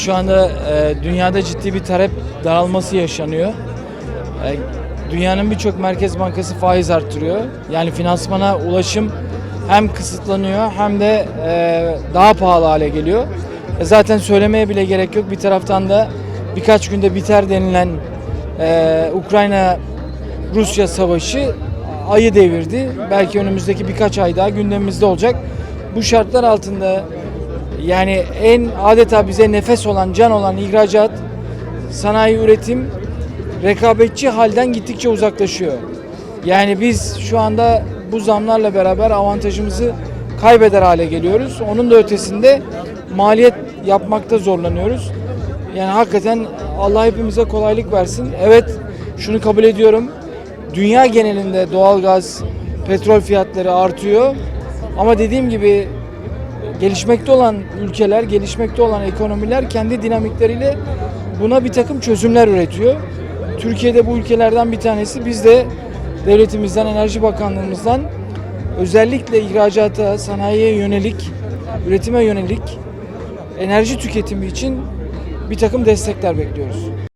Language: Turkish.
şu anda e, dünyada ciddi bir talep daralması yaşanıyor. E, dünyanın birçok merkez bankası faiz arttırıyor. Yani finansmana ulaşım hem kısıtlanıyor hem de e, daha pahalı hale geliyor. E, zaten söylemeye bile gerek yok. Bir taraftan da birkaç günde biter denilen e, Ukrayna Rusya savaşı ayı devirdi. Belki önümüzdeki birkaç ay daha gündemimizde olacak. Bu şartlar altında yani en adeta bize nefes olan, can olan ihracat, sanayi üretim rekabetçi halden gittikçe uzaklaşıyor. Yani biz şu anda bu zamlarla beraber avantajımızı kaybeder hale geliyoruz. Onun da ötesinde maliyet yapmakta zorlanıyoruz. Yani hakikaten Allah hepimize kolaylık versin. Evet şunu kabul ediyorum. Dünya genelinde doğalgaz, petrol fiyatları artıyor. Ama dediğim gibi gelişmekte olan ülkeler, gelişmekte olan ekonomiler kendi dinamikleriyle buna bir takım çözümler üretiyor. Türkiye'de bu ülkelerden bir tanesi. Biz de devletimizden, Enerji Bakanlığımızdan özellikle ihracata, sanayiye yönelik, üretime yönelik enerji tüketimi için bir takım destekler bekliyoruz.